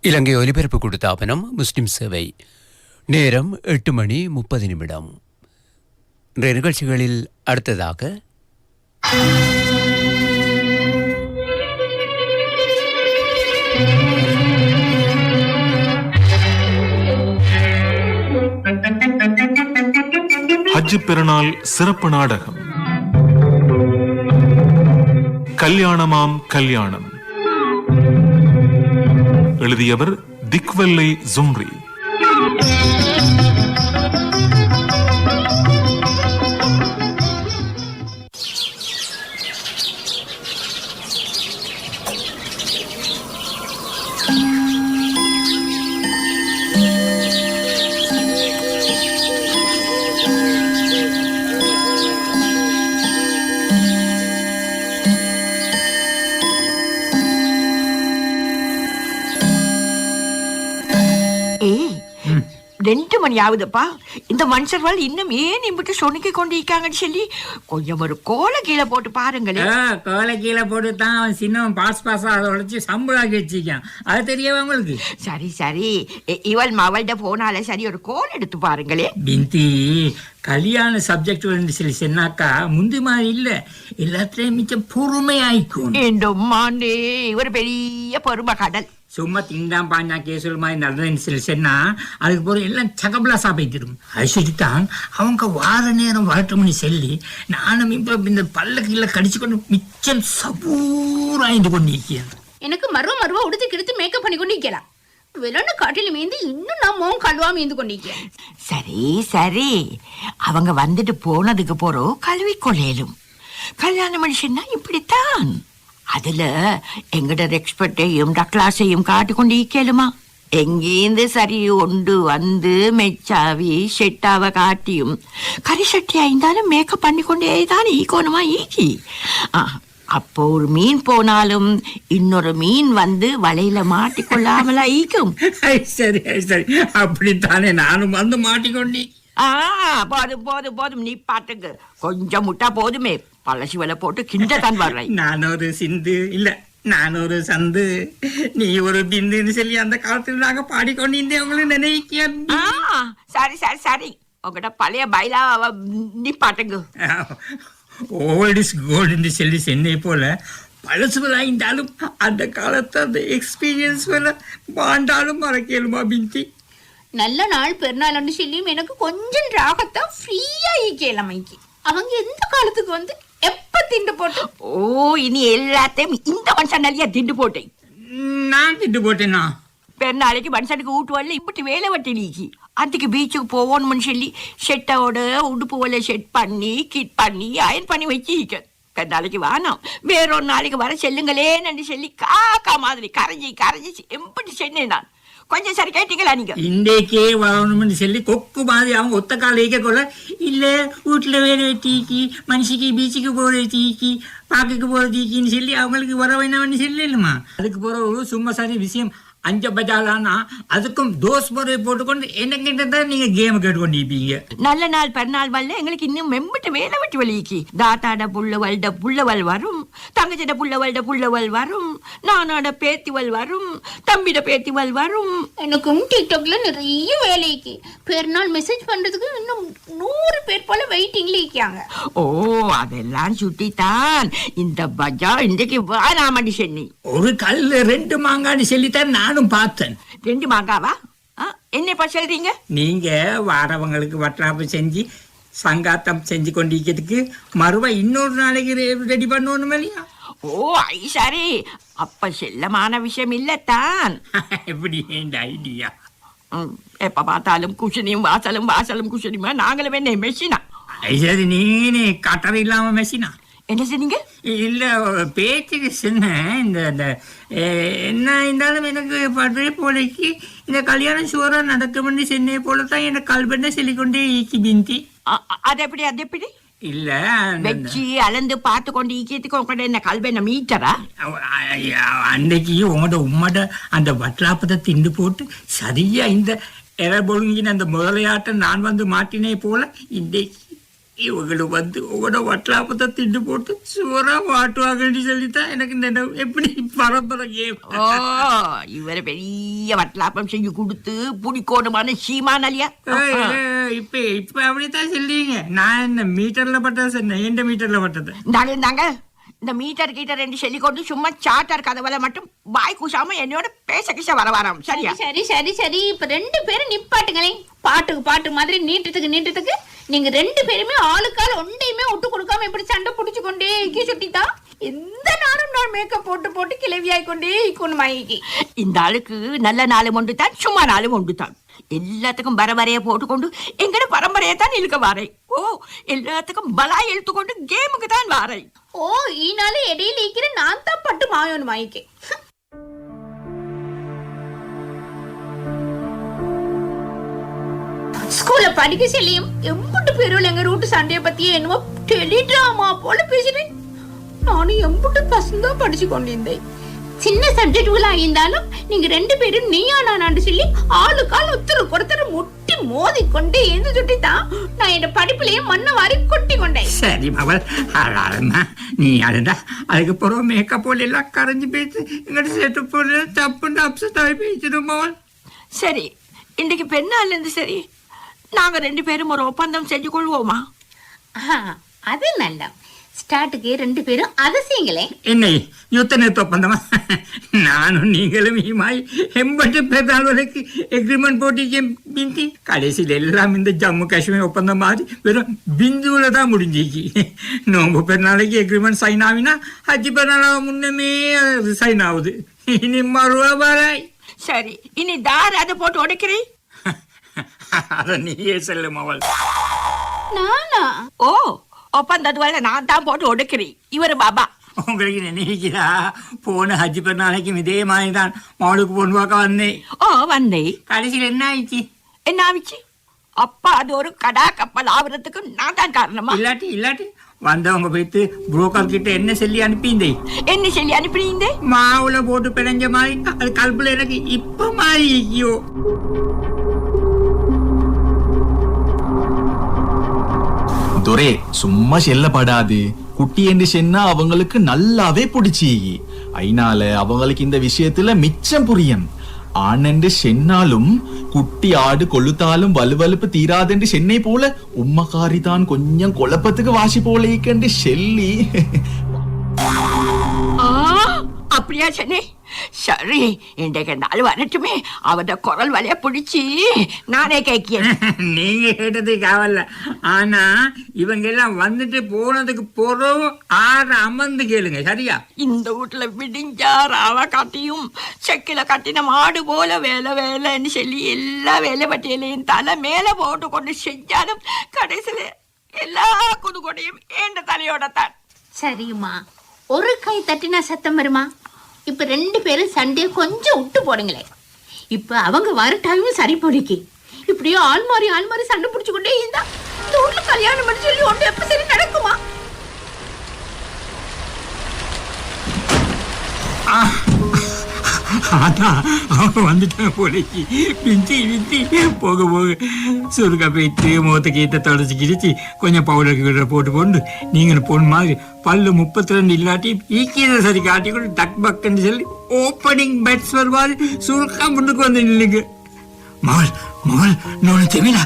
இலங்கை ஒலிபரப்பு கொடுத்தாபனம் முஸ்லிம் சேவை. நேரம் எட்டு மணி முப்பது நிமிடம். இன்றைய நிகழ்ச்சிகளில் அடுத்ததாக. ஹஜ் பெருநாள் சிறப்பு நாடகம். கல்யாணமாம் கல்யாணம். எழுதியவர் திக்வெல்லை ஜும்ரி ரெண்டு மணி ஆகுதுப்பா இந்த மனுஷர்கள் இன்னும் ஏன் இம்பிட்டு சொணுக்கி கொண்டு இருக்காங்கன்னு சொல்லி கொஞ்சம் ஒரு கோலை கீழே போட்டு பாருங்களேன் கோலை கீழே போட்டு தான் அவன் சின்னவன் பாஸ் பாஸா அதை உழைச்சி சம்பளாக்கி வச்சிருக்கான். அது தெரியவா உங்களுக்கு? சரி சரி. இவள் மவள்கிட்ட போனால சரி ஒரு கோல் எடுத்து பாருங்களே. பிந்தி கல்யாண சப்ஜெக்ட் வந்து சொல்லி சொன்னாக்கா முந்தி மாதிரி இல்ல. எல்லாத்துலயும் மிச்சம் மீண்டும் மாண்டே ஒரு பெரிய பொறுமை கடல். சும்மா திண்டாம் பாஞ்சா கேசுகள் மாதிரி நடந்ததுன்னு சொல்லி சொன்னா அதுக்கு போற எல்லாம் சகபலாசா போய்த்திடும் அது சொல்லித்தான் அவங்க வார நேரம் வரட்டும்னு சொல்லி நானும் இப்ப இந்த பல்லக்கில கடிச்சு கொண்டு மிச்சம் சபூராயிட்டு கொண்டு இருக்கிறேன் எனக்கு மருவ மருவ உடுத்து கிடுத்து மேக்கப் பண்ணி கொண்டு நிக்கலாம் வெள்ளன காட்டில மீந்து இன்னும் நான் மோகம் கழுவா மீந்து கொண்டு நிக்கிறேன் சரி சரி. அவங்க வந்துட்டு போனதுக்கு போறோம் கல்வி கொள்ளையிலும். கல்யாண மனுஷன்னா இப்படித்தான். அதுல எங்கட எக்ஸ்பர்ட்டையும் டக்ளாஸையும் காட்டி கொண்டு ஈக்கலுமா எங்கேந்து சரி ஒண்டு வந்து மெச்சாவி ஷெட்டாவ காட்டியும் கறி சட்டி ஆயிருந்தாலும் மேக்கப் பண்ணி கொண்டே தான் ஈக்கோணுமா ஈக்கி ஆ, அப்போ ஒரு மீன் போனாலும் இன்னொரு மீன் வந்து வலையில மாட்டிக்கொள்ளாமலா ஈக்கும் சரி சரி. அப்படித்தானே நானும் வந்து மாட்டிக்கொண்டி ஆ போதும் போதும் போதும். நீ பாட்டுக்கு கொஞ்சம் முட்டா போதுமே. பழசி விலை போட்டு கிண்ட தான் வர்றேன். நான் ஒரு சிந்து இல்ல நான் ஒரு சந்து. நீ ஒரு பிந்துன்னு சொல்லி அந்த காலத்துல நாங்க பாடிக்கொண்டிருந்தேன் உங்களுக்கு நினைக்கிறேன் ஆ சரி சரி சரி. உங்ககிட்ட பழைய பைலா நீ பாட்டுக்கு. ஓல்ட் இஸ் கோல்டுன்னு சொல்லி சென்னை போல பழசுவதாயிருந்தாலும் அந்த காலத்து அந்த எக்ஸ்பீரியன்ஸ் போல வாழ்ந்தாலும் மறக்கலுமா பிந்தி? நல்ல நாள் பெருநாள்னு சொல்லியும் எனக்கு கொஞ்சம் ராகத்தா ஃப்ரீயா ஈக்கலாமைக்கு அவங்க எந்த காலத்துக்கு வந்து எப்ப திண்டு போட்டு? ஓ இனி எல்லாத்தையும் இந்த மனுஷன் நிறைய திண்டு போட்டேன். நான் திட்டு போட்டேனா? பெருநாளைக்கு மனுஷனுக்கு ஊட்டு வரல இப்படி வேலை வட்டி நீக்கி. அதுக்கு பீச்சுக்கு போவோம்னு சொல்லி ஷெட்டோட உடுப்பு வலை ஷெட் பண்ணி கிட் பண்ணி அயன் பண்ணி வச்சு நாளைக்கு வானம் வேறொரு நாளைக்கு வர செல்லுங்களேன்னு சொல்லி காக்கா மாதிரி கரைஞ்சி கரைஞ்சி எப்படி சென்னேன் நான். கொஞ்சம் சரி கேட்டீங்களா நீங்க? இன்றைக்கே வரணும்னு சொல்லி கொக்கு மாதிரி அவங்க ஒத்த கால கொள்ள இல்ல வீட்டுல வேலை தீக்கி மனுஷிக்கு பீச்சுக்கு போற தீக்கி பாக்குக்கு போற தீக்கின்னு சொல்லி அவங்களுக்கு வர வேணாம்னு சொல்லலுமா அதுக்கு போற ஒரு சும்மா சரி விஷயம் அஞ்ச பஜாலானா அதுக்கும் தோஸ் முறை போட்டுக்கொண்டு என்ன தான் நீங்க கேம் கேட்டுக்கொண்டு இருப்பீங்க? நல்ல நாள் பெருநாள் வரல எங்களுக்கு இன்னும் மெம்பிட்டு வேலை வெட்டி வலிக்கு தாத்தாட புள்ளவள்ட புள்ளவள் வரும். தங்கச்சிட புள்ளவள்ட புள்ளவள் வரும். நானோட பேத்திவள் வரும். தம்பிட பேத்திவள் வரும். எனக்கும் டிக்டாக்ல நிறைய வேலைக்கு பெருநாள் மெசேஜ் பண்றதுக்கு இன்னும் நூறு பேர் போல வெயிட்டிங்ல இருக்காங்க. ஓ அதெல்லாம் சுட்டித்தான். இந்த பஜா இன்றைக்கு வாராமடி சென்னி. ஒரு கல்லு ரெண்டு மாங்கான்னு சொல்லித்தான் நானும் பார்த்தேன். ரெண்டு மாங்காவா? என்னப்பா சொல்றீங்க? நீங்க வாரவங்களுக்கு வட்டாப்பு செஞ்சு சங்காத்தம் செஞ்சு கொண்டிருக்கிறதுக்கு மறுவா இன்னொரு நாளைக்கு ரெடி பண்ணணும் இல்லையா? ஓ ஐ சரி அப்ப செல்லமான விஷயம் இல்லத்தான். எப்படி ஐடியா எப்ப பார்த்தாலும் குஷனியும் வாசலும் வாசலும் குஷனியுமா? நாங்களும் என்ன மெஷினா சரி நீனே கட்டர் இல்லாம மெஷினா என்ன சொன்னீங்க? இல்ல பேச்சுக்கு சின்ன இந்த இந்த என்ன இருந்தாலும் எனக்கு படுறே போலைக்கு இந்த கல்யாணம் சூறா நடக்கும்னு சென்னை போல தான் எனக்கு கல்பெண்ண சொல்லிக்கொண்டே ஈக்கி பிந்தி. அ- அ- அது எப்படி அது எப்படி? இல்ல வச்சு அளந்து பார்த்து கொண்டு ஈக்கியத்துக்கு உங்கள்கிட்ட என்ன கல்வென்ன மீட்டரா? அன்னைக்கு உங்களோட உம்மட அந்த வட்லாப்பத்தை திண்டு போட்டு சரியா இந்த எர பொழுங்கின அந்த முதலையாட்டம் நான் வந்து மாட்டினே போல இன்றைக்கு. இவங்களும் வந்து உங்களோட வட்டலாப்பத்தை திண்டு போட்டு சுவரா மாட்டுவாங்கன்னு சொல்லித்தான் எனக்கு இந்த எப்படி பரம்பரை கேம் ஓ இவரை பெரிய வட்டலாப்பம் செஞ்சு கொடுத்து புடிக்கோணுமான சீமான் அலியா இப்ப இப்ப அப்படித்தான் சொல்றீங்க. நான் என்ன மீட்டர்ல பட்டது சொன்னேன் எந்த மீட்டர்ல பட்டது? இந்தாங்க. இந்த மீட்டர் கீட்டர் என்று சொல்லி கொண்டு சும்மா சாட்டார் கதவுல மட்டும் பாய் கூசாம என்னோட பேச கிச வர வரோம் சரியா? சரி சரி சரி இப்ப ரெண்டு பேரும் நிப்பாட்டுங்களேன் பாட்டுக்கு பாட்டு மாதிரி நீட்டத்துக்கு நீட்டத்துக்கு நீங்க ரெண்டு பேருமே ஆளுக்கால் ஒண்டையுமே விட்டு கொடுக்காம இப்படி சண்டை புடிச்சு கொண்டே இக்கி சுட்டித்தா எந்த நாளும் நான் மேக்கப் போட்டு போட்டு கிளவியாய் கொண்டே இக்கணும் மாயிக்கு இந்த ஆளுக்கு நல்ல நாளும் உண்டு தான் சும்மா நாளும் உண்டு தான் எல்லாத்துக்கும் பரபரைய போட்டுக்கொண்டு எங்கட பரம்பரையை தான் இழுக்க வாரை ஓ எல்லாத்துக்கும் பலா எழுத்துக்கொண்டு கேமுக்கு தான் வாரை ஓ ஈனால இடையில ஈக்கிற நான் தான் பட்டு மாயோன் மாயிக்கு ஸ்கூல்ல படிக்க செல்லியும் எம்புட்டு பேரும் எங்க ரூட்டு சண்டையை பத்தியே என்னமோ டெலிட்ராமா போல பேசினேன் நானும் எம்புட்டு பசங்க படிச்சு கொண்டிருந்தேன். சின்ன சப்ஜெக்டுகளா இருந்தாலும் நீங்க ரெண்டு பேரும் நீயா நானான்னு சொல்லி ஆளுக்கால் ஒருத்தருக்கு ஒருத்தர் முட்டி மோதி கொண்டு எழுந்து சுட்டி தான் நான் என் படிப்புலயே மண்ணை வாரி கொட்டி கொண்டேன். சரி மவள். அழாதம்மா. நீ அழுதா. அதுக்கப்புறம் மேக்கப் போல எல்லாம் கரைஞ்சு பேச்சு எங்கிட்ட செட்டு போல தப்புன்னு அப்செட் ஆகி பேசிடும் மவள். சரி இன்னைக்கு பெண்ணால இருந்து சரி நாங்க ரெண்டு பேரும் ஒரு ஒப்பந்தம் செஞ்சு கொள்வோமா அது நல்ல ஸ்டார்ட்டுக்கு ரெண்டு பேரும் அதை செய்யுங்களே என்னை யுத்த நிறுத்த ஒப்பந்தமா? நானும் நீங்களும் ஈமாய் எண்பட்டு பேர் வரைக்கும் எக்ரிமெண்ட் போட்டிக்கு பிந்தி. கடைசியில் எல்லாம் இந்த ஜம்மு காஷ்மீர் ஒப்பந்தம் மாதிரி வெறும் பிந்துவில் தான் முடிஞ்சிச்சு நோம்பு பெருநாளைக்கு எக்ரிமெண்ட் சைன் ஆகினா ஹஜ்ஜி பெருநாள் முன்னமே சைன் ஆகுது இனி மறுவா பாராய் சரி இனி தார் அதை போட்டு உடைக்கிறேன். அதை நீயே செல்லும் அவள். நானா? ஓ ஒப்பந்தது வேலை நான் தான் போட்டு உடைக்கிறேன் இவரு பாபா. உங்களுக்கு நினைக்கிறா? போன ஹஜ்ஜி பெருநாளைக்கும் இதே மாதிரி தான் மாவுளுக்கு பொண்ணு பார்க்க வந்தேன். ஓ வந்தேன். கடைசியில் என்ன ஆயிடுச்சு? என்ன ஆச்சு அப்பா அது ஒரு கடா கப்பல் ஆகுறதுக்கு நான் தான் காரணமா? இல்லாட்டி இல்லாட்டி வந்தவங்க போயிட்டு புரோக்கர் கிட்ட என்ன சொல்லி அனுப்பிந்தே என்ன சொல்லி அனுப்பினீங்க மாவுல போட்டு பிணைஞ்ச மாதிரி அது கல்புல எனக்கு இப்ப மாதிரி ஐயோ துரே சும்மா செல்லப்படாது குட்டி என்று சென்னா அவங்களுக்கு நல்லாவே பிடிச்சி அதனால அவங்களுக்கு இந்த விஷயத்துல மிச்சம் புரியும். ஆனண்டு சென்னாலும் குட்டி ஆடு கொளுத்தாலும் வலுவலுப்பு தீராதென்று சென்னை போல உம்மக்காரி தான் கொஞ்சம் குழப்பத்துக்கு வாசி போலேக்கென்று செல்லி. ஆ, அப்படியா சென்னை? சரி இன்றைக்கு நாள் வரட்டுமே. அவட குரல் வலைய பிடிச்சி நானே கேட்கிறேன் நீங்க கேட்டது காவல்ல. ஆனா இவங்க எல்லாம் வந்துட்டு போனதுக்கு போறோம் ஆறு அமர்ந்து கேளுங்க சரியா? இந்த வீட்டுல விடிஞ்சா ராவ காட்டியும் செக்கில கட்டின மாடு போல வேலை வேலைன்னு சொல்லி எல்லா வேலை பட்டியலையும் தலை மேல போட்டு கொண்டு செஞ்சாலும் கடைசியில எல்லா குதுகொடையும் ஏண்ட தலையோட தான். சரிம்மா. ஒரு கை தட்டினா சத்தம் வருமா? இப்ப ரெண்டு பேரும் சண்டையை கொஞ்சம் விட்டு போடுங்களே இப்ப அவங்க வர டைமும் சரி போடிக்கு இப்படியே ஆள் மாறி ஆள் மாறி சண்டை பிடிச்சு கொண்டே இருந்தா இந்த கல்யாணம் பண்ணி சொல்லி ஒன்று எப்ப சரி நடக்குமா? அதான் அவங்க வந்துட்டாங்க போலைக்கு. பிஞ்சி பிஞ்சி போக போக. சுருக்கா போயிட்டு முகத்தை கீத்த தொடச்சி கிழிச்சு கொஞ்சம் பவுடர் கீழ போட்டு கொண்டு நீங்கள் பொண்ணு மாதிரி பல்லு முப்பத்தி ரெண்டு இல்லாட்டி ஈக்கியதை சரி காட்டி கொண்டு டக் பக்குன்னு சொல்லி ஓப்பனிங் பெட்ஸ் வருவாரு. சுருக்கா முன்னுக்கு வந்து நில்லுங்க. மகள் மகள் நோனு தெரியல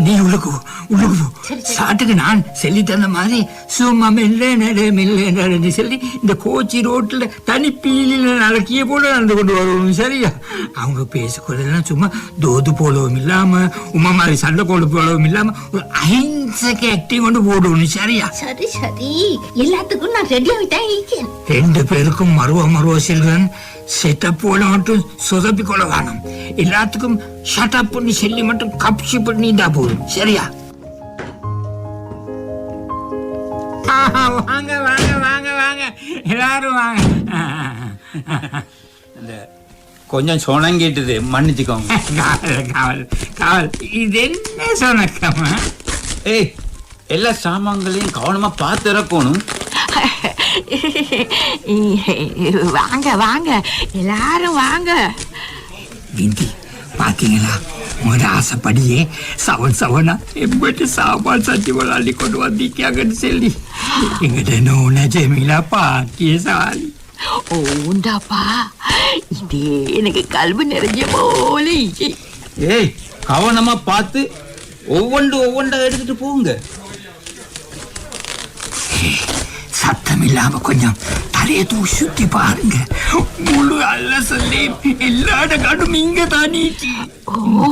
நீ உள்ளுக்கு உள்ளுக்கு போ. சாட்டுக்கு நான் சொல்லி தந்த மாதிரி சும்மா மெல்ல நட மெல்ல நடன்னு சொல்லி இந்த கோச்சி ரோட்ல தனி பீலில நடக்கிய போல நடந்து கொண்டு வரணும் சரியா? அவங்க பேசிக்கொள்ளலாம் சும்மா தோது போலவும் இல்லாம உமா மாதிரி சண்டை கோடு போலவும் இல்லாம ஒரு அஹிம்சக்கு ஆக்டிங் கொண்டு போடணும் சரியா? சரி சரி. எல்லாத்துக்கும் நான் ரெடி ஆகிட்டேன் இருக்கேன். ரெண்டு பேருக்கும் மருவ மருவ செல்வன் செட்டப் போல மட்டும் சொதப்பி கொள்ள வேணும் எல்லாத்துக்கும் ஷட்டப் பண்ணி சொல்லி மட்டும் கப்சி பண்ணிட்டா போதும் சரியா ஆஹா, வாங்க வாங்க வாங்க வாங்க எல்லாரும் வாங்க இந்த கொஞ்சம் சொணங்கிட்டுது மன்னிச்சுக்கோங்க காவல் காவல் காவல் இது என்ன சொன்னக்கம்மா ஏய் எல்லா சாமான்களையும் கவனமா பார்த்து இறக்கணும் வாங்க வாங்க. எல்லாரும் வாங்க. விந்தி பாத்தீங்களா? உங்களோட ஆசைப்படியே சவன் சவனா எம்பிட்டு சாப்பாடு சட்டி அள்ளி கொண்டு வந்திக்காங்கன்னு சொல்லி. எங்கிட்ட நோன ஜெமீலா பாக்கிய சாலி. ஓண்டாப்பா இதே எனக்கு கல்வி நிறைஞ்ச போல. ஏய் கவனமா பார்த்து ஒவ்வொன்று ஒவ்வொன்றா எடுத்துட்டு போங்க. சத்தம் இல்லாம கொஞ்சம் தலையை தூக்கி சுத்தி பாருங்க. முழு அல்ல சொல்லி எல்லா கடும் இங்க தானீச்சு ஓ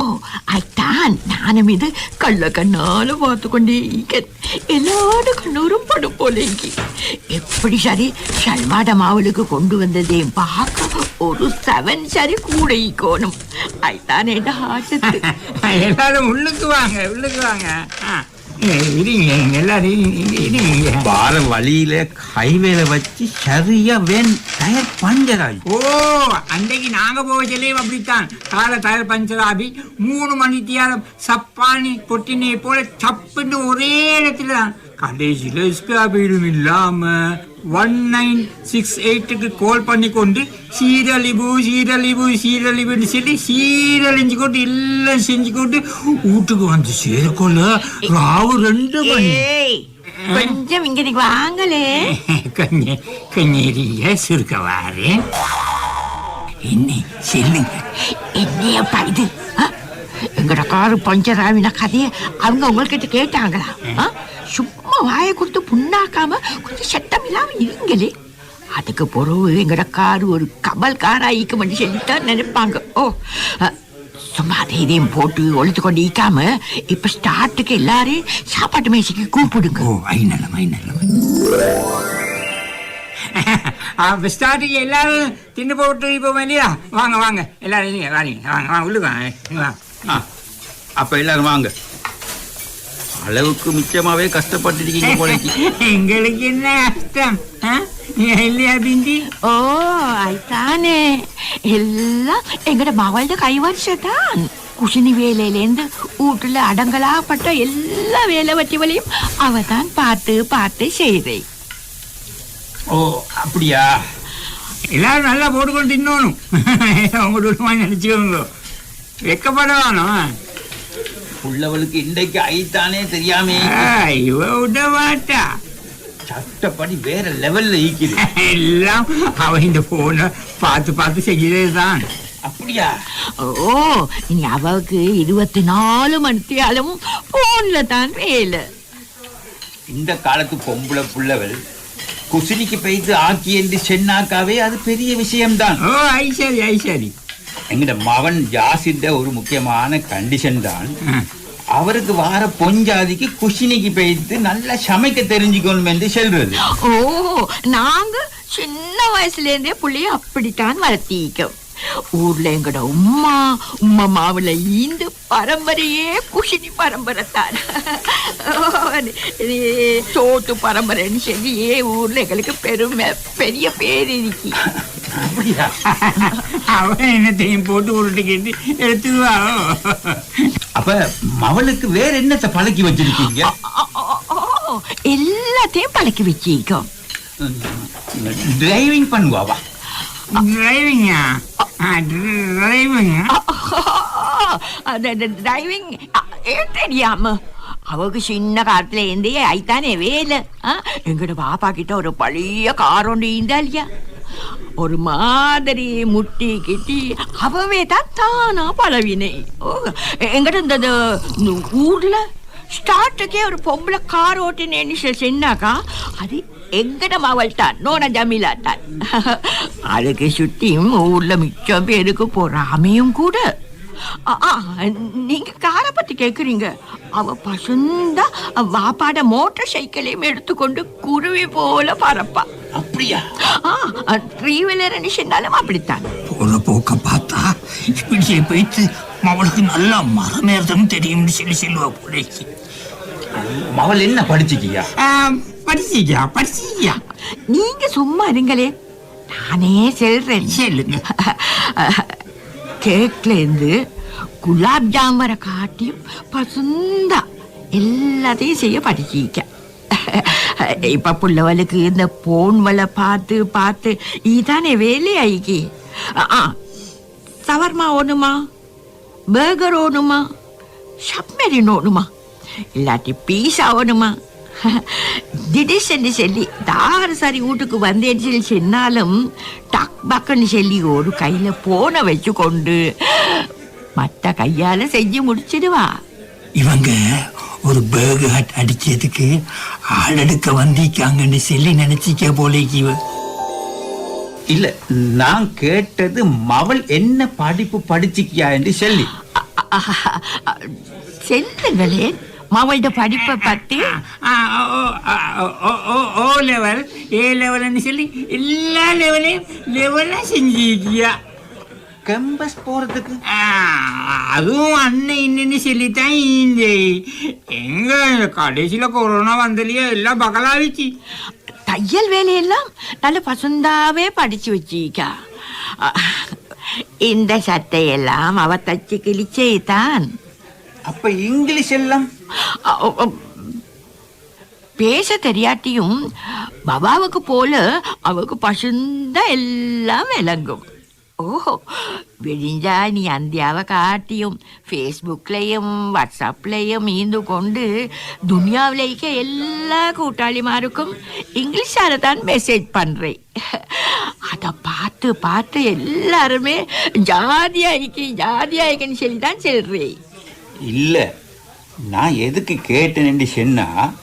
அத்தான் நானும் இது கள்ள கண்ணால பார்த்து கொண்டே எல்லாரோட கண்ணூரும் படும் போல எப்படி சரி? ஷல்வாட மாவளுக்கு கொண்டு வந்ததே பார்க்க ஒரு செவன் சரி கூட ஈக்கோணும் அத்தான் என்ன ஆசத்து எல்லாரும் உள்ளுக்கு வாங்க உள்ளுக்கு வாங்க. வார வழியில ஹைவேல வச்சு சரியா வேன் டயர் பஞ்சர் ஆகி ஓ அன்றைக்கு நாங்க போக சொல்லியும் அப்படித்தான். கால டயர் பஞ்சர் ஆகி மூணு மணி தியாலம் சப்பானி கொட்டினை போல சப்புன்னு ஒரே இடத்துல தான். கடைசியில் ஸ்பியாபீடும் இல்லாம ஒன் நைன் சிக்ஸ் எயிட்டுக்கு கால் பண்ணி கொண்டு சீரழிவு சீரழிவு சீரழிவுன்னு சொல்லி சீரழிஞ்சு கொண்டு எல்லாம் செஞ்சு கொண்டு வீட்டுக்கு வந்து சேரக்கொள்ள ராவு ரெண்டு மணி. கொஞ்சம் இங்க நீங்க வாங்களே. கண்ணே கண்ணேரிங்க சுருக்க வாரேன் என்ன சொல்லுங்க. என்னையப்பா இது? எங்கட காரு பஞ்சர் ஆவின கதையை அவங்க உங்ககிட்ட கேட்டாங்களா? சும்மா வாயை கொடுத்து புண்ணாக்காம கொஞ்சம் சட்டம் இல்லாம இருங்களே. அதுக்கு பிறகு எங்கட காரு ஒரு கமல் காரா ஈக்கமென்று சொல்லித்தான் நினைப்பாங்க. ஓ சும்மா அதை இதையும் போட்டு ஒழுத்து கொண்டு ஈக்காம இப்ப ஸ்டார்ட்டுக்கு எல்லாரையும் சாப்பாட்டு மேசைக்கு கூப்பிடுங்க. ஓ ஐ நல்லம் ஐ நல்லம் ஸ்டார்டிங் எல்லாரும் தின்னு போட்டு இப்போ இல்லையா? வாங்க வாங்க. எல்லாரும் வாங்க வாங்க வாங்க உள்ளுக்கு வாங்க. ஆ, அப்ப எல்லாரும் வாங்க. அளவுக்கு மிச்சமாவே கஷ்டப்பட்டுருக்கீங்க போலக்கு எங்களுக்கு என்ன கஷ்டம்? இல்லையா பிந்தி? ஓ அதுதானே. எல்லாம் எங்கட மகளோட கைவரிசைதான். குஷினி வேலையிலேருந்து வீட்டுல அடங்கலாப்பட்ட எல்லா வேலை வட்டிகளையும் அவ தான் பார்த்து பார்த்து செய்தே. ஓ அப்படியா? எல்லாரும் நல்லா போட்டுக்கொண்டு தின்னணும். உங்களோட மாதிரி நினைச்சுக்கோங்க வெக்கப்பட வேணும் உள்ளவளுக்கு இன்றைக்கு ஐத்தானே தெரியாமே? இவ விட மாட்டா. சட்டப்படி வேற லெவல்ல ஈக்குது. எல்லாம் அவ இந்த போனை பார்த்து பார்த்து செய்யறதுதான் அப்படியா? ஓ இனி அவளுக்கு இருபத்தி நாலு மணி அளவும் போன்ல தான் வேலை. இந்த காலத்து பொம்பளை புள்ளவள் குசினிக்கு பெய்து ஆக்கி என்று சென்னாக்காவே அது பெரிய விஷயம்தான். ஓ ஐசரி ஐசரி. எங்கிட்ட மகன் ஜாசிட்ட ஒரு முக்கியமான கண்டிஷன் தான். அவருக்கு வார பொஞ்சாதிக்கு குஷினிக்கு பெய்து நல்லா சமைக்க தெரிஞ்சுக்கணும் என்று சொல்றது. ஓ நாங்க சின்ன வயசுல இருந்தே புள்ளைய அப்படித்தான் வளர்த்திக்கோம். ஊர்ல எங்கட உம்மா உம்மா மாவுல ஈந்து பரம்பரையே குஷினி பரம்பரை தான் சோட்டு பரம்பரைன்னு சொல்லி ஏ ஊர்ல எங்களுக்கு பெருமை பெரிய பேர் இருக்கு. அவன் என்னத்தையும் போட்டு உருட்டுக்கிட்டு எடுத்துக்குவா அப்ப மவளுக்கு வேற என்னத்தை பழக்கி வச்சிருக்கீங்க? ஓ, எல்லாத்தையும் பழக்கி வச்சிக்கோம் டிரைவிங் பண்ணுவாவா டிரைவிங்கா டிரைவிங்கா டிரைவிங் ஏன் தெரியாம? அவக்கு சின்ன காலத்துல இருந்தே ஐத்தானே வேலை. எங்கட பாப்பா கிட்ட ஒரு பழைய கார் ஒன்று இருந்தா இல்லையா ஒரு மாதிரி முட்டி கிட்டி அவவே தான் தானா பழவினை. ஓ, எங்கட இந்த ஊர்ல ஸ்டார்ட்டுக்கே ஒரு பொம்பளை கார் ஓட்டினேன்னு சொன்னாக்கா அது எங்கட மாவள் தான் நோன ஜமீலா தான் அதுக்கு சுத்தியும் ஊர்ல மிச்சம் பேருக்கு பொறாமையும் கூட. நீங்க காரை பத்தி கேக்குறீங்க. அவ பசுந்தா வாப்பாட மோட்டார் சைக்கிளையும் எடுத்துக்கொண்டு குருவி போல பறப்பா. அப்படியா? த்ரீ வீலர் சொன்னாலும் அப்படித்தான். போற போக்க பார்த்தா இப்படியே போயிட்டு அவளுக்கு நல்லா மரமேறதும் தெரியும்னு சொல்லி சொல்லுவா போலேக்கு மவள் என்ன படிச்சுக்கியா? படிச்சியா படிச்சியா நீங்க சும்மா இருங்களே நானே சொல்றேன் சொல்லுங்க கேக்ல இருந்து குலாப் ஜாம் வர காட்டியும் பசுந்தா எல்லாத்தையும் செய்ய படிச்சிக்க இப்ப புள்ளவளுக்கு இந்த போன் வலை பார்த்து பார்த்து இதானே வேலையாயிக்கி ஆ சவர்மா ஒண்ணுமா பர்கர் ஓணுமா சப்மெரின் ஓணுமா இல்லாட்டி பீஸா ஓணுமா திடீர்னு சொல்லி தார சரி வீட்டுக்கு வந்தேன்னு சொல்லி சொன்னாலும் டக் பக்குன்னு சொல்லி ஒரு கையில போனை வச்சு கொண்டு மற்ற கையால செஞ்சு முடிச்சிடுவா. இவங்க ஒரு பேர்கு ஹட் அடிச்சதுக்கு ஆள் எடுக்க வந்திருக்காங்கன்னு சொல்லி நினைச்சிக்க போலேக்கு இவ. இல்ல நான் கேட்டது மவள் என்ன படிப்பு படிச்சிக்கியா என்று சொல்லி. செல்லுங்களே மவள்ட படிப்பை பத்தி? ஆ, ஓ, லெவல் ஏ லெவல்னு சொல்லி எல்லா லெவலையும் லெவலா செஞ்சிருக்கியா? கம்பஸ் போறதுக்கு? ஆ, அதுவும் அண்ணன் இன்னன்னு சொல்லித்தான் இந்த எங்க கடைசியில கொரோனா வந்தலையே எல்லாம் பகலாவிச்சு. தையல் வேலையெல்லாம் நல்ல பசுந்தாவே படிச்சு வச்சிக்கா இந்த சட்டையெல்லாம் அவ தச்சு கிழிச்சே தான். அப்ப இங்கிலீஷ் எல்லாம்? பேச தெரியாட்டியும் பபாவுக்கு போல அவளுக்கு பசுந்த எல்லாம் விளங்கும். ஓஹோ விழிஞ்சா நீ அந்தியாவை காட்டியும் ஃபேஸ்புக்லேயும் வாட்ஸ்அப்லேயும் ஈந்து கொண்டு துனியாவிலேயே எல்லா கூட்டாளிமாருக்கும் இங்கிலீஷால தான் மெசேஜ் பண்ணுறேன் அதை பார்த்து பார்த்து எல்லாருமே ஜாதியாயிக்கு ஜாதியாயிக்குன்னு சொல்லி தான் சொல்கிறேன் இல்லை. நான் எதுக்கு கேட்டேன்னு சொன்னால்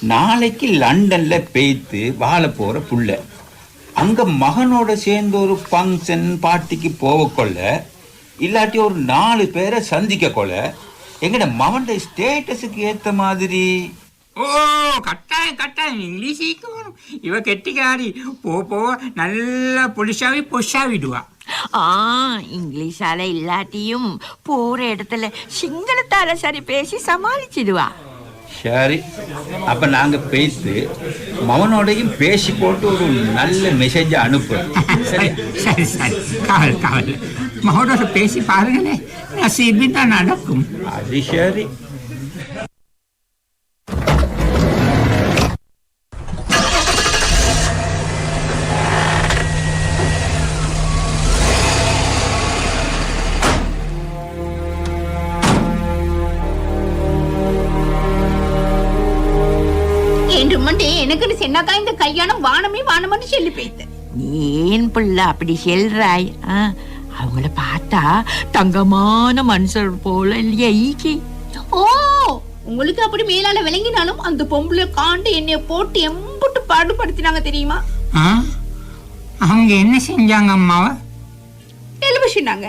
நாளைக்கு லண்டனில் பெய்த்து வாழ போகிற புள்ள. அங்கே மகனோட சேர்ந்து ஒரு ஃபங்க்ஷன் பார்ட்டிக்கு போகக்கொள்ள இல்லாட்டி ஒரு நாலு பேரை சந்திக்க கொள்ள எங்கட மகன்ட ஸ்டேட்டஸுக்கு ஏற்ற மாதிரி. ஓ கட்டாயம் கட்டாயம். இங்கிலீஷ் ஈக்கணும் இவ கெட்டிக்காரி. போ போ. நல்லா புலிஷாவி பொஷாவிடுவா. ஆ இங்கிலீஷால இல்லாட்டியும் போற இடத்துல சிங்களத்தால சரி பேசி சமாளிச்சிடுவா. சரி அப்ப நாங்க பேசி மகனோடையும் பேசி போட்டு ஒரு நல்ல மெசேஜ் அனுப்புறோம். சரி? சரி சரி. கவல் கவல். மகோட பேசி பாருங்களே நசீபி தான் நடக்கும். அது சரி. மண்டே எனக்குன்னு சென்னாக்கா இந்த கல்யாணம் வானமே வானம்னு சொல்லி நீ ஏன் புள்ள அப்படி செல்றாய். ஆ, அவங்கள பார்த்தா தங்கமான மனுஷர் போல இல்லையா ஈக்கி ஓ உங்களுக்கு அப்படி மேலால விளங்கினாலும் அந்த பொம்பளை காண்டு என்னைய போட்டு எம்புட்டு பாடுபடுத்தினாங்க தெரியுமா? ஆ? அவங்க என்ன செஞ்சாங்க அம்மாவ? எழுப சொன்னாங்க.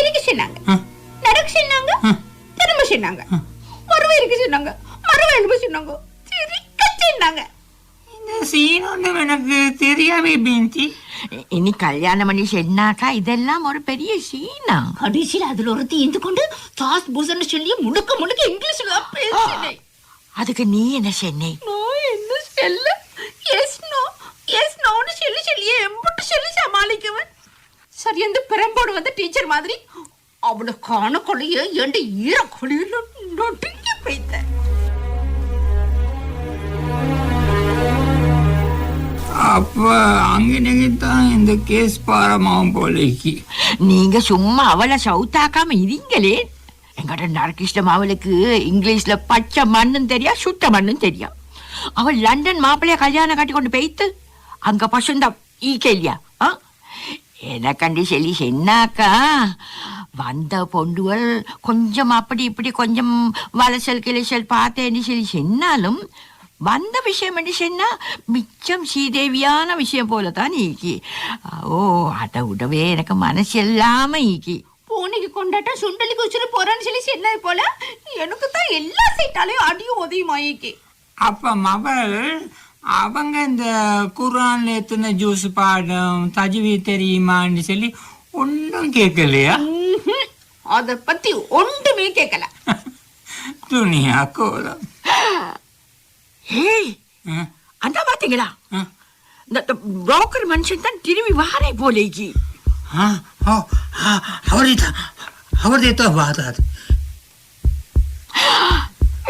இருக்க சொன்னாங்க. ஆ. நடக்க சொன்னாங்க. திரும்ப சொன்னாங்க. மறுவ இருக்க சொன்னாங்க. மறுவ எழுப சொன்னாங்க. சொன்னாங்க இந்த சீன் ஒன்றும் எனக்கு தெரியாமே பீந்தி. இனி கல்யாணம் பண்ணி சென்னாக்கா இதெல்லாம் ஒரு பெரிய சீனா கடைசியில் அதுல ஒருத்தி இருந்து கொண்டு சாஸ் பூசன்னு சொல்லி முழுக்க முழுக்க இங்கிலீஷ்ல பேசினேன் அதுக்கு நீ என்ன சென்னை? நான் என்ன சொல்ல. எஸ் நோ எஸ் நோன்னு சொல்லி சொல்லியே எம்புட்டு சொல்லி சமாளிக்குவன். சரி அந்த பெரம்போடு வந்த டீச்சர் மாதிரி அவளை காண கொள்ளைய எந்த ஈர கொள்ளையில நொட்டுங்கி போய்த்த அப்ப அங்கே தான் இந்த கேஸ் பாரமாகும் போலேக்கு நீங்க சும்மா அவளை சவுத்தாக்காம இருங்களே. எங்கட நரகிருஷ்ணம் அவளுக்கு இங்கிலீஷ்ல பச்சை மண்ணும் தெரியா சுத்த மண்ணும் தெரியா? அவள் லண்டன் மாப்பிள்ளைய கல்யாணம் கட்டி கொண்டு போய்த்து அங்க பசுந்தா ஈக்க இல்லையா? ஆ? எனக்கண்டி செல்லி சென்னாக்கா வந்த பொண்டுகள் கொஞ்சம் அப்படி இப்படி கொஞ்சம் வலசல் கிளசல் பார்த்தேன்னு சொல்லி சென்னாலும் வந்த விஷயம் என்று சொன்னா மிச்சம் ஸ்ரீதேவியான விஷயம் போல தான் ஈக்கி ஓ அதை விடவே எனக்கு மனசு இல்லாம ஈக்கி பூனைக்கு கொண்டாட்டம் சுண்டலுக்கு உச்சுன்னு போறான்னு சொல்லி சொன்னது போல எனக்கு தான் எல்லா சைட்டாலையும் அடியும் உதவியும் ஆயிக்கு அப்ப மகள் அவங்க இந்த குரான்ல எத்தனை ஜூஸ் பாடம் தஜ்வி தெரியுமான்னு சொல்லி ஒன்றும் கேட்கலையா அத பத்தி ஒன்றுமே கேட்கல துணியா கோலம் ஆ, அந்த பாத்தீங்களா. இந்த புரோக்கர் மனுஷன் தான் திரும்பி வாரே போலேக்கு. அவர்தான் அவர்தான் வாதாது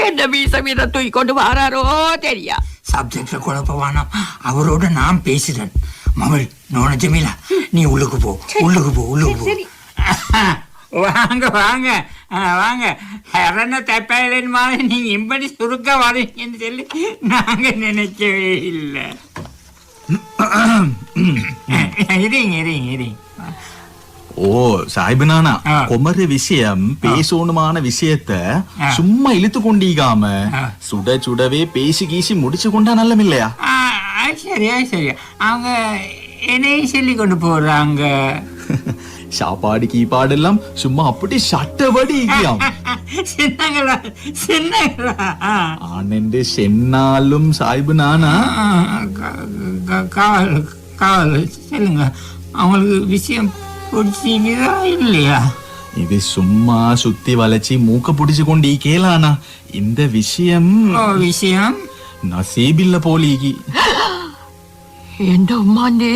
என்ன வீச வீர தூக்கி கொண்டு வாராரோ தெரியா? சப்ஜெக்ட்ல குழப்ப வேணாம். அவரோட நான் பேசுறேன். மகள் நோன ஜமீலா நீ உள்ளுக்கு போ உள்ளுக்கு போ உள்ளுக்கு போ. வாங்க வாங்க. வாங்க. இறந்த தப்பாயிலின் மாதிரி நீங்க இப்படி சுருக்க வரீங்கன்னு சொல்லி நாங்க நினைக்கவே இல்லை. இருங்க இருங்க இருங்க. ஓ ஆ. குமர விஷயம் பேசணுமான விஷயத்த. சும்மா இழுத்து கொண்டீகாம. சுட சுடவே பேசி கீசி முடிச்சு கொண்டா நல்லம் இல்லையா ஆ, அது சரி அது சரி. அவங்க என்னையும் சொல்லி கொண்டு போறாங்க. சாப்பாடு கீப்பாடு எல்லாம் சும்மா அப்படி சட்டபடி இருக்கியாம் சின்னங்களா சின்னங்களா? ஆ. ஆனண்டு சென்னாலும் சாஹிபு நானா? காவல் காவல் சொல்லுங்க. அவங்களுக்கு விஷயம் பிடிச்சிங்களா இல்லையா? இது சும்மா சுத்தி வளைச்சி மூக்க புடிச்சு கொண்டு கேளானா இந்த விஷயம் விஷயம்? நசீபில்ல போலீகி. எந்த அம்மாண்டே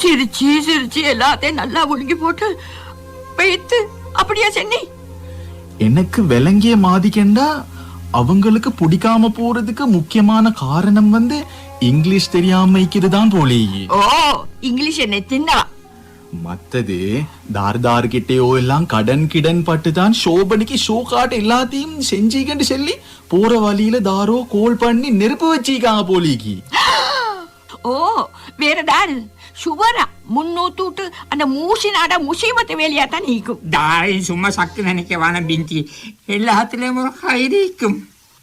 சிரிச்சு சிரிச்சு எல்லாத்தையும் நல்லா ஒழுங்கி போட்டு வைத்து அப்படியா சென்னி? எனக்கு விளங்கிய மாதிக்கண்டா அவங்களுக்கு பிடிக்காம போறதுக்கு முக்கியமான காரணம் வந்து இங்கிலீஷ் தெரியாம இருக்கிறதுதான் போலீகி ஓ இங்கிலீஷ் என்னை தின்னா மத்தது தார் தார் கிட்டேயோ எல்லாம் கடன் கிடன் பட்டு தான் ஷோபனிக்கு ஷோ காட்டு எல்லாத்தையும் செஞ்சீங்கன்னு சொல்லி போற வழியில தாரோ கோல் பண்ணி நெருப்பு வச்சிருக்காங்க போலீகி. ஓ வேற தாரு சுவரா? முன்னூத்தூட்டு? அந்த மூசி நாட முசீபத்து வேலையா தான் நீக்கும். தாரையும் சும்மா சக்கு நினைக்க வேணாம் பிந்தி. எல்லாத்துலயும் ஒரு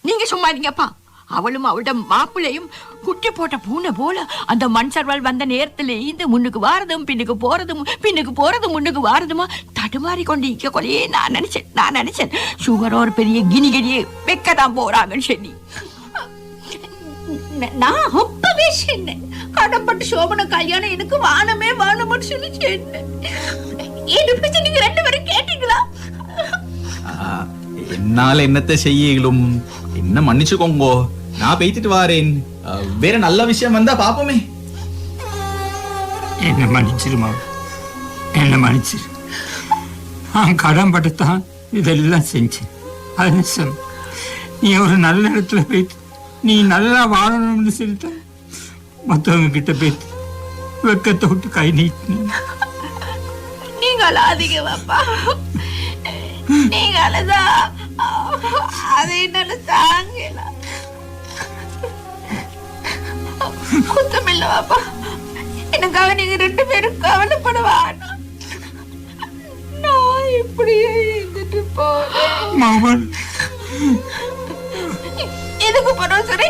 நீங்க சும்மா இருங்கப்பா அவளும் அவளோட மாப்பிள்ளையும் குட்டி போட்ட பூனை போல அந்த மண் சர்வால் வந்த நேரத்துல இந்த முன்னுக்கு வாரதும் பின்னுக்கு போறதும் பின்னுக்கு போறதும் முன்னுக்கு வாரதுமா தடுமாறி கொண்டு இக்க கொலையே நான் நினைச்சேன் நான் நினைச்சேன். சுகர் ஒரு பெரிய கினி கினியை வைக்கதான் போறாங்கன்னு சொல்லி. நான் அப்பவே சொன்னேன் கடப்பட்டு சோபன கல்யாணம் எனக்கு வானமே வானம்னு சொல்லி சொன்னேன் என்ன பிரச்சனை நீங்க ரெண்டு பேரும் கேட்டீங்களா? ஆ, என்னால என்னத்தை செய்யலும்? என்ன மன்னிச்சுக்கோங்கோ. நான் பேய்த்துட்டு வாரேன். வேற நல்ல விஷயம் வந்தா பாப்போமே. என்ன மன்னிச்சிருமா? என்ன மன்னிச்சிரு. நான் கடன் பட்டுத்தான் இதெல்லாம் செஞ்சேன். அது. நீ ஒரு நல்ல இடத்துல போயிட்டு நீ நல்லா வாழணும்னு சொல்லிட்டு மற்றவங்க கிட்ட போயிட்டு வெக்கத்தை விட்டு கை நீட்டினீ. நீங்க அழாதீங்க பாப்பா நீங்க அழுதா அதை என்னால தாங்கல குத்தமில்ல பாப்பா எனக்காக நீங்க ரெண்டு பேரும் கவலைப்படுவானா? நான் இப்படியே இருந்துட்டு போறேன் எதுக்கு போறோம் சரி?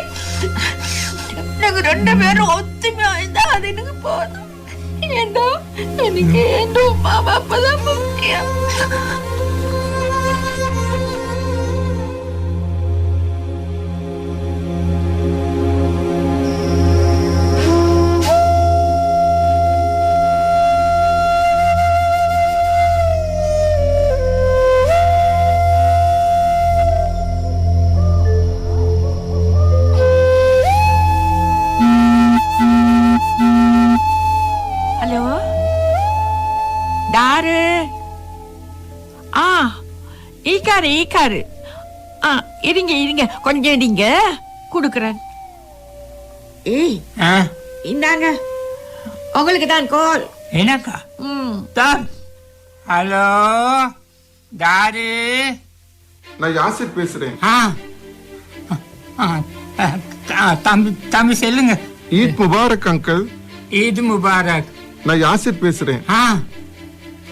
நாங்க ரெண்டு பேரும் ஒத்துமையா இருந்தா அது எனக்கு போதும். ஏண்டா? எனக்கு என் அம்மா அப்பா தான் முக்கியம். ஈக்காரு ஆ இருங்க இருங்க. கொஞ்சம் இருங்க. கொடுக்குறேன். ஏய் ஆ? இந்தாங்க. உங்களுக்கு தான் கால் எனக்கா? ம். தான். ஹலோ? தாரு? நான் யாசிர் பேசுறேன். ஆ. தம்பி தம்பி சொல்லுங்க. ஈத் முபாரக் அங்கிள். ஈத் முபாரக். நான் யாசிர் பேசுறேன். ஆ.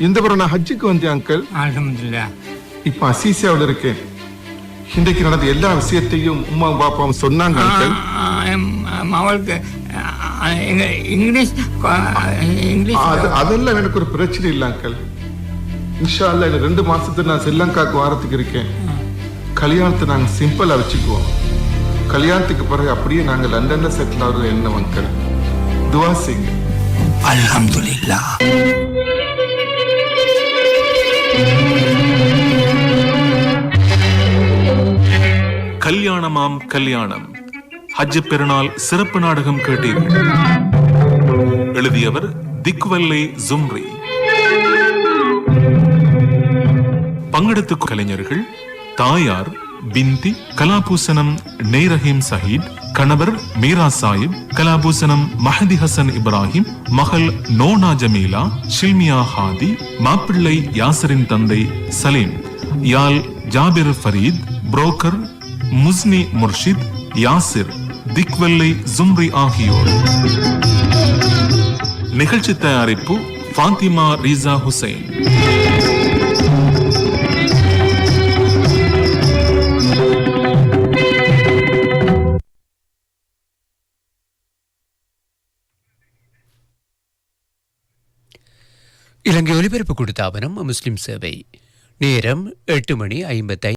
இந்த முறை நான் ஹஜ்ஜுக்கு வந்தேன் அங்கிள். அல்ஹம்துலில்லாஹ். இப்ப அசீசியாவில் இருக்கேன். இன்றைக்கு நடந்த எல்லா விஷயத்தையும் உமா பாப்பாவும் சொன்னாங்க அவளுக்கு இங்கிலீஷ் இங்கிலீஷ் அது அதெல்லாம் எனக்கு ஒரு பிரச்சனை இல்லை அங்கிள். இன்ஷா இன்னும் ரெண்டு மாசத்துல நான் ஸ்ரீலங்காக்கு வாரத்துக்கு இருக்கேன். கல்யாணத்தை நாங்க சிம்பிளா வச்சுக்குவோம். கல்யாணத்துக்கு பிறகு அப்படியே நாங்க லண்டன்ல செட்டில் ஆகுறது என்ன அங்கிள். துவா செய்யுங்க. அல்ஹம்துலில்லாஹ். கல்யாணமாம் கல்யாணம். ஹஜ் பெருநாள் சிறப்பு நாடகம் கேட்டீர்கள். எழுதியவர் திக்வல்லை ஜும்ரி. பங்கெடுத்து கலைஞர்கள் தாயார் பிந்தி கலாபூசனம் நெய்ரஹீம் சஹீத் கணவர் மீரா சாஹிப் கலாபூசனம் மஹதி ஹசன் இப்ராஹிம் மகள் நோனா ஜமீலா ஷில்மியா ஹாதி மாப்பிள்ளை யாசரின் தந்தை சலீம் யால் ஜாபிர் ஃபரீத் புரோக்கர் முஸ்னி முர்ஷித் யாசிர் திக்வெல்லை ஜும்ரி ஆகியோர். நிகழ்ச்சி தயாரிப்பு ஃபாத்திமா ரீசா ஹுசைன். இலங்கை ஒலிபரப்பு கொடுத்தாபனம் முஸ்லிம் சேவை. நேரம் எட்டு மணி ஐம்பத்தை